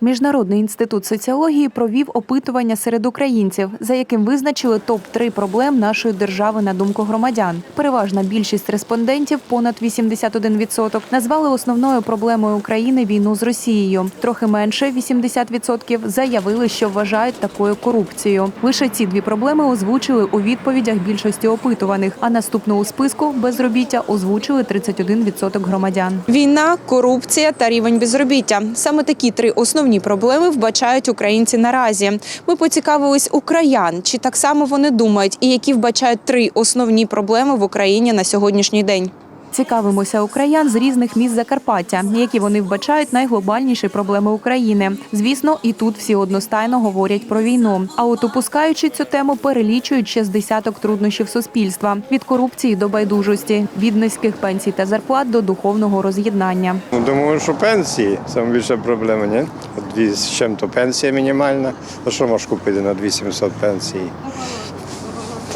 Міжнародний інститут соціології провів опитування серед українців, за яким визначили топ 3 проблем нашої держави на думку громадян. Переважна більшість респондентів, понад 81%, назвали основною проблемою України війну з Росією. Трохи менше 80% заявили, що вважають такою корупцією. Лише ці дві проблеми озвучили у відповідях більшості опитуваних. А наступну у списку безробіття озвучили 31% громадян. Війна, корупція та рівень безробіття саме такі три основні проблеми вбачають українці наразі. Ми поцікавились у краян, чи так само вони думають, і які вбачають три основні проблеми в Україні на сьогоднішній день. Цікавимося у з різних міст Закарпаття, які вони вбачають найглобальніші проблеми України. Звісно, і тут всі одностайно говорять про війну. А от опускаючи цю тему, перелічують ще з десяток труднощів суспільства від корупції до байдужості, від низьких пенсій та зарплат до духовного роз'єднання. Ну, думаю, що пенсії саме більша проблема, ні? От з чим-то пенсія мінімальна. А що можеш купити на 2700 пенсії?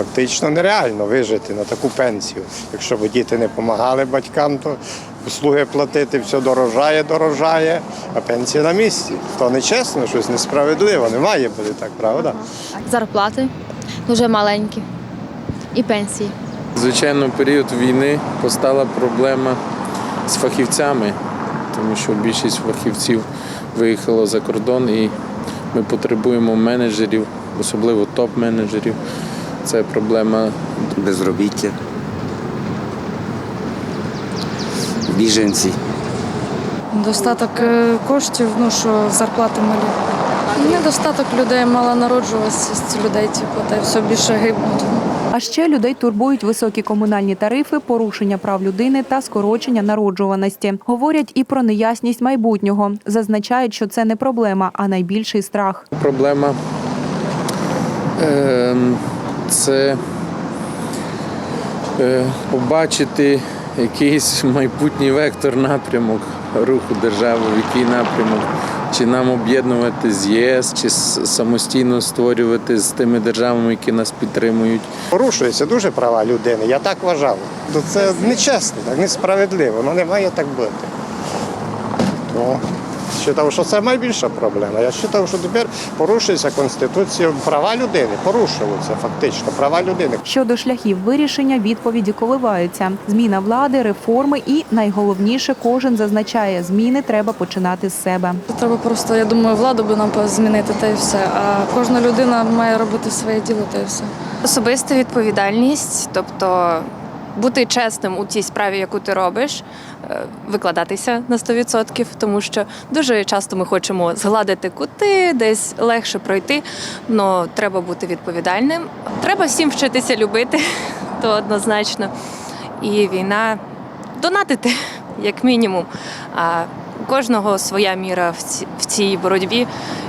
Фактично нереально вижити на таку пенсію. Якщо б діти не допомагали батькам, то услуги платити, все дорожає, дорожає, а пенсія на місці. То нечесно, щось несправедливо, не має бути так, правда? зарплати дуже маленькі і пенсії. Звичайно, в період війни постала проблема з фахівцями, тому що більшість фахівців виїхало за кордон і ми потребуємо менеджерів, особливо топ-менеджерів. Це проблема безробіття, біженці. Достаток е, коштів, ну що зарплати малі. Недостаток людей, мала народжуваність людей, типу, та все більше гибнуть. А ще людей турбують високі комунальні тарифи, порушення прав людини та скорочення народжуваності. Говорять і про неясність майбутнього. Зазначають, що це не проблема, а найбільший страх. проблема ем, це е, побачити якийсь майбутній вектор напрямок руху держави, в який напрямок. Чи нам об'єднувати з ЄС, чи самостійно створювати з тими державами, які нас підтримують. Порушуються дуже права людини, я так вважав. То це нечесно, несправедливо, ну не має так бути. Ну, вважав, що це найбільша проблема. Я вважав, що тепер порушується Конституція права людини, порушуються фактично права людини. Щодо шляхів вирішення, відповіді коливаються. Зміна влади, реформи і найголовніше, кожен зазначає, зміни треба починати з себе. Треба просто, я думаю, владу би нам змінити та й все. А кожна людина має робити своє діло та й все. Особиста відповідальність, тобто бути чесним у тій справі, яку ти робиш, е, викладатися на 100%, тому що дуже часто ми хочемо згладити кути, десь легше пройти, але треба бути відповідальним. Треба всім вчитися любити, то однозначно. І війна донатити, як мінімум. У кожного своя міра в цій боротьбі.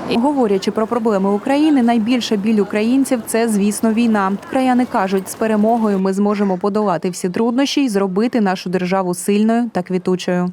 Говорячи про проблеми України, найбільша біль українців це, звісно, війна. Краяни кажуть, з перемогою ми зможемо подолати всі труднощі і зробити нашу державу сильною та квітучою.